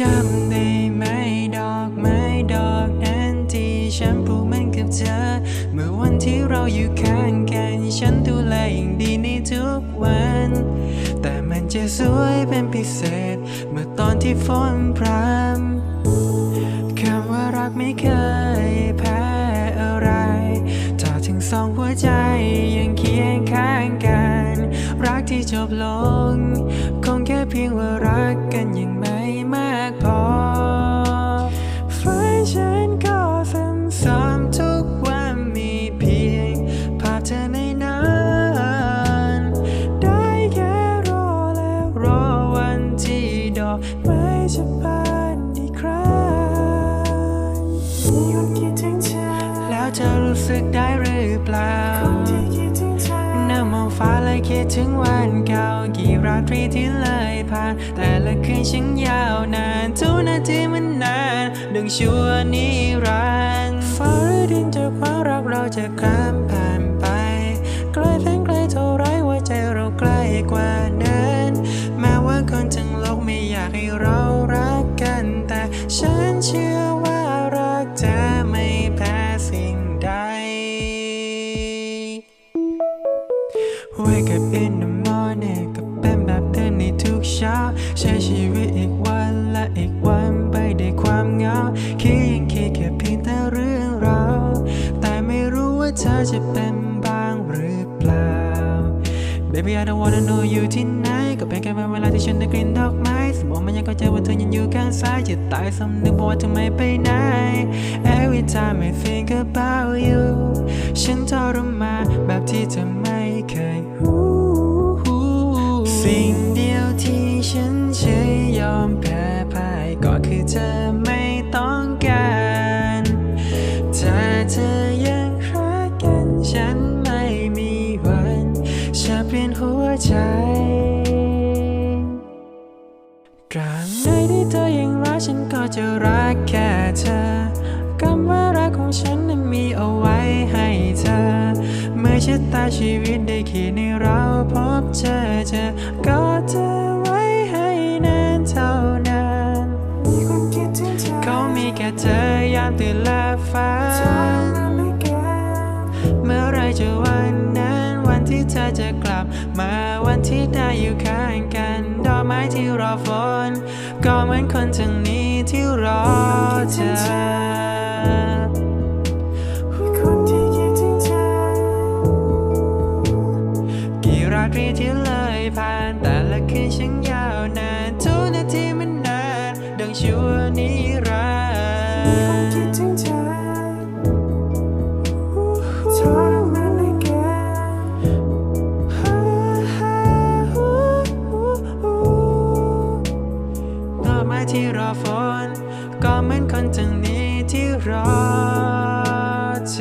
จำได้ไหมดอกไม้ดอกนั้นที่ฉันปลูกมันกับเธอ เมื่อวันที่เราอยู่ข้างกันฉันดูแลอย่างดีในทุกวัน แต่มันจะสวยเป็นพิเศษ เมื่อตอนที่ฝนพรำคำว่ารักไม่เคยแพ้อะไร ถ้าถึงสองหัวใจยังเคียงข้างกัน รักที่จบลง คงแค่เพียงว่ารักกันยัง มากพอฝันฉันก็ซ้ำๆทุกวันมีเพียงภาพเธอในนั้น ได้แค่รอแล้วรอวันที่ดอกไม้จะบานอีกครั้งมีคนคิดถึงเธอแล้วเธอรู้สึกได้หรือเปล่า คิดถึงวันเก่ากี่ราตรีที่เลยผ่าน แต่ละคืนช่างยาวนานทุกนาทีมันนานดึงชั่วนิรันดร์ฟ้าดินจะคว้ารักเราจะข้ามผ่านไปไกลแสนไกลเท่าไรว่าใจเราใกล้กว่านั้น แม้ว่าคนทั้งโลกไม่อยากให้เรา ใช้ชีวิตอีกวันและอีกวันไปด้วยความเหงาคิดยังคิดแค่เพียงแต่เรื่องราวแต่ไม่รู้ว่าเธอจะเป็นบ้างหรือเปล่า Baby I don't wanna know you ที่ไหนก็เป็นแค่วันเวลาที่ฉันได้กลิ่นดอกไม้สมองมันยังเข้าใจว่าเธอยังอยู่ข้างซ้ายจะตายสำนึกบอกว่าเธอไม่ไปไหน Every time I think about you ฉันทรมานแบบที่เธอไม่เคยรู้สิ่งเดียวที่ ใจตราบใดที่เธอยังรักฉันก็จะรักแค่เธอคำว่ารักของฉันนั้นมีเอาไว้ให้เธอ เมื่อชะตาชีวิตได้เขียนให้เราพบเจอเจอก็เธอไว้ให้นานเท่านานมีคนคิดถึงเธอเขามีแค่เธอยามตื่นและฝันเมื่อไรจะวันนั้นวันที่เธอจะกลับมาวัน ที่ได้อยู่ข้างกัน ดอกไม้ที่รอฝนก็เหมือนคนทั้งนี้ที่รอเธอคนที่คิดถึงเธอกี่ราตรีที่เลยผ่านแต่ละคืนช่างยาวนานทุกนาทีมันนานดังชั่วนิ ที่รอฝนก็เหมือนคนทางนี้ที่รอใจ